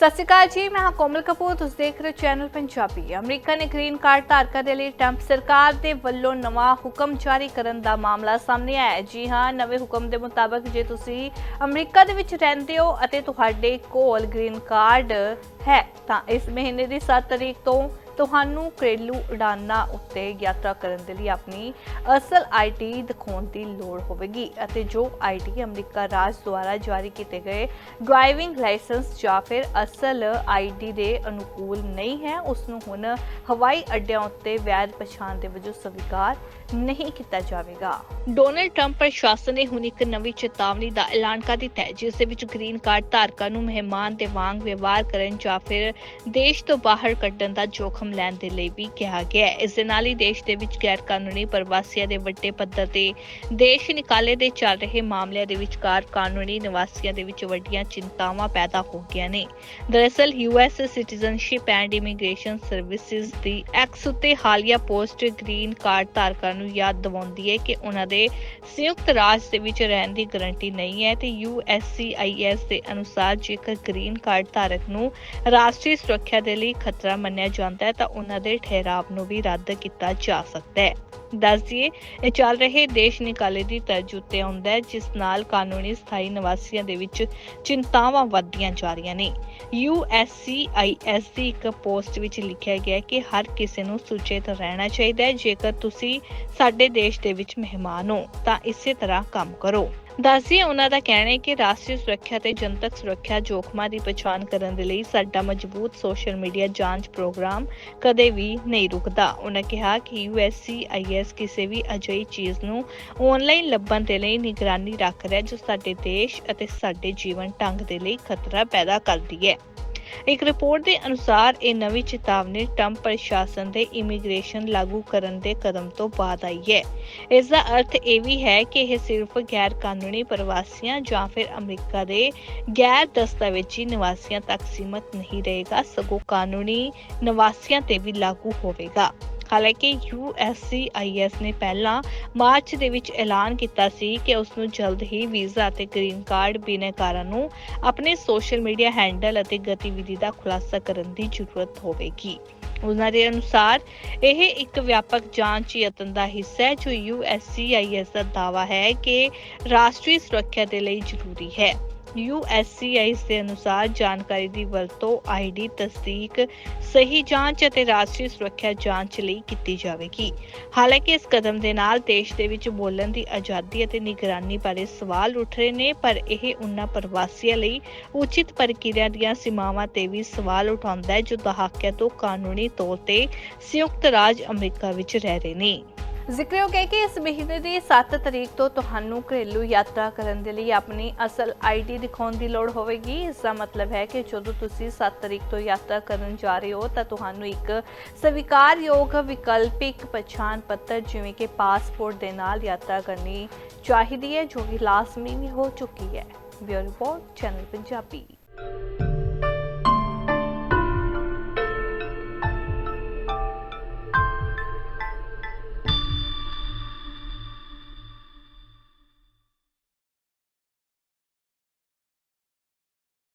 ਸਤਿ ਸ਼੍ਰੀ ਅਕਾਲ ਜੀ, ਮੈਂ ਹਾਂ ਕੋਮਲ ਕਪੂਰ, ਤੁਸੀਂ ਦੇਖ ਰਹੇ ਹੋ ਚੈਨਲ ਪੰਜਾਬੀ। ਅਮਰੀਕਾ ਨੇ ਗ੍ਰੀਨ ਕਾਰਡ ਧਾਰਕਾਂ ਦੇ ਲਈ ਟਰੰਪ ਸਰਕਾਰ ਦੇ ਵੱਲੋਂ ਨਵਾਂ ਹੁਕਮ ਜਾਰੀ ਕਰਨ ਦਾ ਮਾਮਲਾ ਸਾਹਮਣੇ ਆਇਆ ਹੈ। ਜੀ ਹਾਂ, ਨਵੇਂ ਹੁਕਮ ਦੇ ਮੁਤਾਬਕ ਜੇ ਤੁਸੀਂ ਅਮਰੀਕਾ ਦੇ ਵਿੱਚ ਰਹਿੰਦੇ ਹੋ ਅਤੇ ਤੁਹਾਡੇ ਕੋਲ ਗ੍ਰੀਨ ਕਾਰਡ ਹੈ, ਤਾਂ ਇਸ ਮਹੀਨੇ ਦੀ 7 ਤਰੀਕ ਤੋਂ ਤੁਹਾਨੂੰ ਘਰੇਲੂ ਉਡਾਨਾਂ ਉੱਤੇ ਯਾਤਰਾ ਕਰਨ ਦੇ ਲਈ ਆਪਣੀ ਅਸਲ ਆਈਟੀ ਦਿਖਾਉਣ ਦੀ ਲੋੜ ਹੋਵੇਗੀ ਅਤੇ ਜੋ ਆਈਟੀ ਅਮਰੀਕਾ ਰਾਜ ਦੁਆਰਾ ਜਾਰੀ ਕੀਤੇ ਗਏ ਡਰਾਈਵਿੰਗ ਲਾਇਸੈਂਸ ਜਾਂ ਫਿਰ ਅਸਲ ਆਈਡੀ ਦੇ ਅਨੁਕੂਲ ਨਹੀਂ ਹੈ ਉਸ ਨੂੰ ਹੁਣ ਹਵਾਈ ਅੱਡਿਆਂ ਉੱਤੇ ਵੈਧ ਪਛਾਣ ਦੇ ਵਜੋਂ ਸਵੀਕਾਰ ਨਹੀਂ ਕੀਤਾ ਜਾਵੇਗਾ। ਡੋਨਲਡ ਟਰੰਪ ਪ੍ਰਸ਼ਾਸਨ ਨੇ ਹੁਣ ਇੱਕ ਨਵੀਂ ਚੇਤਾਵਨੀ ਦਾ ਐਲਾਨ ਕਰ ਦਿੱਤਾ ਹੈ, ਜਿਸ ਦੇ ਵਿੱਚ ਗ੍ਰੀਨ ਕਾਰਡ ਧਾਰਕਾਂ ਨੂੰ ਮਹਿਮਾਨ ਦੇ ਵਾਂਗ ਵਿਵਹਾਰ ਕਰਨ ਜਾਂ ਫਿਰ ਦੇਸ਼ ਤੋਂ ਬਾਹਰ ਕੱਢਣ ਦਾ ਜੋਖਮ ਲੈਣ ਦੇ ਲਈ ਵੀ ਕਿਹਾ ਗਿਆ ਹੈ। ਇਸ ਦੇ ਨਾਲ ਹੀ ਦੇਸ਼ ਦੇ ਵਿੱਚ ਗੈਰ ਕਾਨੂੰਨੀ ਪ੍ਰਵਾਸੀਆਂ ਦੇ ਵੱਡੇ ਪੱਧਰ ਤੇ ਦੇਸ਼ ਨਿਕਾਲੇ ਦੇ ਚੱਲ ਰਹੇ ਮਾਮਲਿਆਂ ਦੇ ਵਿਚਕਾਰ ਕਾਨੂੰਨੀ ਨਿਵਾਸੀਆਂ ਦੇ ਵਿੱਚ ਵੱਡੀਆਂ ਚਿੰਤਾਵਾਂ ਪੈਦਾ ਹੋ ਗਈਆਂ ਨੇ। ਦਰਅਸਲ US citizenship and immigration services the X ਉੱਤੇ ਹਾਲੀਆ ਪੋਸਟ ਗ੍ਰੀਨ ਕਾਰਡ ਧਾਰਕਾਂ ਨੂੰ ਯਾਦ ਦਿਵਾਉਂਦੀ ਹੈ ਕਿ ਉਹਨਾਂ ਦੇ ਸੰਯੁਕਤ ਰਾਜ ਦੇ ਵਿੱਚ ਰਹਿਣ ਦੀ ਗਾਰੰਟੀ ਨਹੀਂ ਹੈ ਤੇ ਯੂਐਸਸੀਆਈਐਸ ਦੇ ਅਨੁਸਾਰ ਜੇਕਰ ਗ੍ਰੀਨ ਕਾਰਡ ਧਾਰਕ ਨੂੰ ਰਾਸ਼ਟਰੀ ਸੁਰੱਖਿਆ ਦੇ ਲਈ ਖਤਰਾ ਮੰਨਿਆ ਜਾਂਦਾ ਹੈ ਤਾਂ ਉਹਨਾਂ ਦੇ ਠਹਿਰਾਵ ਨੂੰ ਵੀ ਰੱਦ ਕੀਤਾ ਜਾ ਸਕਦਾ ਹੈ। ਦੱਸ ਦਈਏ, ਇਹ ਚੱਲ ਰਹੇ ਦੇਸ਼ ਨਿਕਾਲੇ ਦੀ ਤਰਜ ਉੱਤੇ ਆਉਂਦਾ ਹੈ, ਜਿਸ ਨਾਲ ਕਾਨੂੰਨੀ ਸਥਾਈ ਨਿਵਾਸੀਆਂ ਦੇ ਵਿੱਚ ਚਿੰਤਾਵਾਂ ਵੱਧਦੀਆਂ ਜਾ ਰਹੀਆਂ ਨੇ। USCIS ਦੀ ਇੱਕ ਪੋਸਟ ਵਿੱਚ ਲਿਖਿਆ ਗਿਆ ਕਿ ਹਰ ਕਿਸੇ ਨੂੰ ਸੁਚੇਤ ਰਹਿਣਾ ਚਾਹੀਦਾ ਹੈ, ਜੇਕਰ ਤੁਸੀਂ ਸਾਡੇ ਦੇਸ਼ ਦੇ ਵਿੱਚ ਮਹਿਮਾਨ ਹੋ, ਤਾਂ ਇਸੇ ਤਰ੍ਹਾਂ ਕੰਮ ਕਰੋ। ਦੱਸਦੀ ਉਹਨਾਂ ਦਾ ਕਹਿਣਾ ਹੈ ਕਿ ਰਾਸ਼ਟਰੀ ਸੁਰੱਖਿਆ ਤੇ ਜਨਤਕ ਸੁਰੱਖਿਆ ਜੋਖਮਾਂ ਦੀ ਪਛਾਣ ਕਰਨ ਦੇ ਲਈ ਸਾਡਾ ਮਜ਼ਬੂਤ ਸੋਸ਼ਲ ਮੀਡੀਆ ਜਾਂਚ ਪ੍ਰੋਗਰਾਮ ਕਦੇ ਵੀ ਨਹੀਂ ਰੁਕਦਾ। ਉਹਨਾਂ ਕਿਹਾ ਕਿ USCIS ਕਿਸੇ ਵੀ ਅਜਿਹੀ ਚੀਜ਼ ਨੂੰ ਆਨਲਾਈਨ ਲੱਭਣ ਦੇ ਲਈ ਨਿਗਰਾਨੀ ਰੱਖ ਰਿਹਾ ਜੋ ਸਾਡੇ ਦੇਸ਼ ਅਤੇ ਸਾਡੇ ਜੀਵਨ ਢੰਗ ਦੇ ਲਈ ਖਤਰਾ ਪੈਦਾ ਕਰਦੀ ਹੈ। ਇੱਕ ਰਿਪੋਰਟ ਦੇ ਅਨੁਸਾਰ ਇਹ ਨਵੀਂ ਚੇਤਾਵਨੀ ਟਰੰਪ ਪ੍ਰਸ਼ਾਸਨ ਦੇ ਇਮੀਗ੍ਰੇਸ਼ਨ ਲਾਗੂ ਕਰਨ ਦੇ ਕਦਮ ਤੋਂ ਬਾਅਦ ਆਈ ਹੈ। ਇਸ ਦਾ ਅਰਥ ਇਹ ਵੀ ਹੈ ਕਿ ਇਹ ਸਿਰਫ ਗੈਰ ਕਾਨੂੰਨੀ ਪ੍ਰਵਾਸੀਆਂ ਜਾਂ ਫਿਰ ਅਮਰੀਕਾ ਦੇ ਗੈਰ ਦਸਤਾਵੇਜ਼ੀ ਨਿਵਾਸੀਆਂ ਤੱਕ ਸੀਮਤ ਨਹੀਂ ਰਹੇਗਾ, ਸਗੋਂ ਕਾਨੂੰਨੀ ਨਿਵਾਸੀਆਂ ਤੇ ਵੀ ਲਾਗੂ ਹੋਵੇਗਾ। ਹਾਲਾਂਕਿ USCIS ਨੇ ਪਹਿਲਾਂ ਮਾਰਚ ਦੇ ਵਿੱਚ ਐਲਾਨ ਕੀਤਾ ਸੀ ਕਿ ਉਸ ਨੂੰ ਜਲਦ ਹੀ ਵੀਜ਼ਾ ਅਤੇ ਗ੍ਰੀਨ ਕਾਰਡ ਬਿਨੈਕਾਰਾਂ ਨੂੰ ਆਪਣੇ ਸੋਸ਼ਲ ਮੀਡੀਆ ਹੈਂਡਲ ਅਤੇ ਗਤੀਵਿਧੀ ਦਾ ਖੁਲਾਸਾ ਕਰਨ ਦੀ ਜ਼ਰੂਰਤ ਹੋਵੇਗੀ। ਉਹਨਾਂ ਦੇ ਅਨੁਸਾਰ, ਇਹ ਇੱਕ ਵਿਆਪਕ ਜਾਂਚ ਯਤਨ ਦਾ ਹਿੱਸਾ ਹੈ, ਜੋ USCIS ਦਾ ਦਾਅਵਾ ਹੈ ਕਿ ਰਾਸ਼ਟਰੀ ਸੁਰੱਖਿਆ ਦੇ ਲਈ ਜ਼ਰੂਰੀ ਹੈ। USCIS ਦੇ ਅਨੁਸਾਰ ਜਾਣਕਾਰੀ ਦੀ ਵਰਤੋਂ ਆਈਡੀ ਤਸਦੀਕ, ਸਹੀ ਜਾਂਚ ਅਤੇ ਰਾਸ਼ਟਰੀ ਸੁਰੱਖਿਆ ਜਾਂਚ ਲਈ ਕੀਤੀ ਜਾਵੇਗੀ। ਹਾਲਾਂਕਿ ਇਸ ਕਦਮ ਦੇ ਨਾਲ ਦੇਸ਼ ਦੇ ਵਿੱਚ ਬੋਲਣ ਦੀ ਆਜ਼ਾਦੀ ਅਤੇ ਨਿਗਰਾਨੀ ਬਾਰੇ ਸਵਾਲ ਉੱਠ ਰਹੇ ਨੇ, ਪਰ ਇਹ ਉਨ੍ਹਾਂ ਪ੍ਰਵਾਸੀਆਂ ਲਈ ਉਚਿਤ ਪ੍ਰਕਿਰਿਆ ਦੀਆਂ ਸੀਮਾਵਾਂ ਤੇ ਵੀ ਸਵਾਲ ਉਠਾਉਂਦਾ ਹੈ, ਜੋ ਦਹਾਕਿਆਂ ਤੋਂ ਕਾਨੂੰਨੀ ਤੌਰ ਤੇ ਸੰਯੁਕਤ ਰਾਜ ਅਮਰੀਕਾ ਵਿੱਚ ਰਹਿ ਰਹੇ ਨੇ। ਜ਼ਿਕਰਯੋਗ ਹੈ ਕਿ ਇਸ ਮਹੀਨੇ ਦੀ 7 ਤਰੀਕ ਤੋਂ ਤੁਹਾਨੂੰ ਘਰੇਲੂ ਯਾਤਰਾ ਕਰਨ ਦੇ ਲਈ ਆਪਣੀ ਅਸਲ ਆਈਡੀ ਦਿਖਾਉਣ ਦੀ ਲੋੜ ਹੋਵੇਗੀ। ਇਸ ਦਾ ਮਤਲਬ ਹੈ ਕਿ ਜਦੋਂ ਤੁਸੀਂ 7 ਤਰੀਕ ਤੋਂ ਯਾਤਰਾ ਕਰਨ ਜਾ ਰਹੇ ਹੋ, ਤਾਂ ਤੁਹਾਨੂੰ ਇੱਕ ਸਵੀਕਾਰਯੋਗ ਵਿਕਲਪਿਕ ਪਛਾਣ ਪੱਤਰ, ਜਿਵੇਂ ਕਿ ਪਾਸਪੋਰਟ ਦੇ ਨਾਲ ਯਾਤਰਾ ਕਰਨੀ ਚਾਹੀਦੀ ਹੈ, ਜੋ ਕਿ ਲਾਜ਼ਮੀ ਵੀ ਹੋ ਚੁੱਕੀ ਹੈ। Bureau report, channel Punjabi.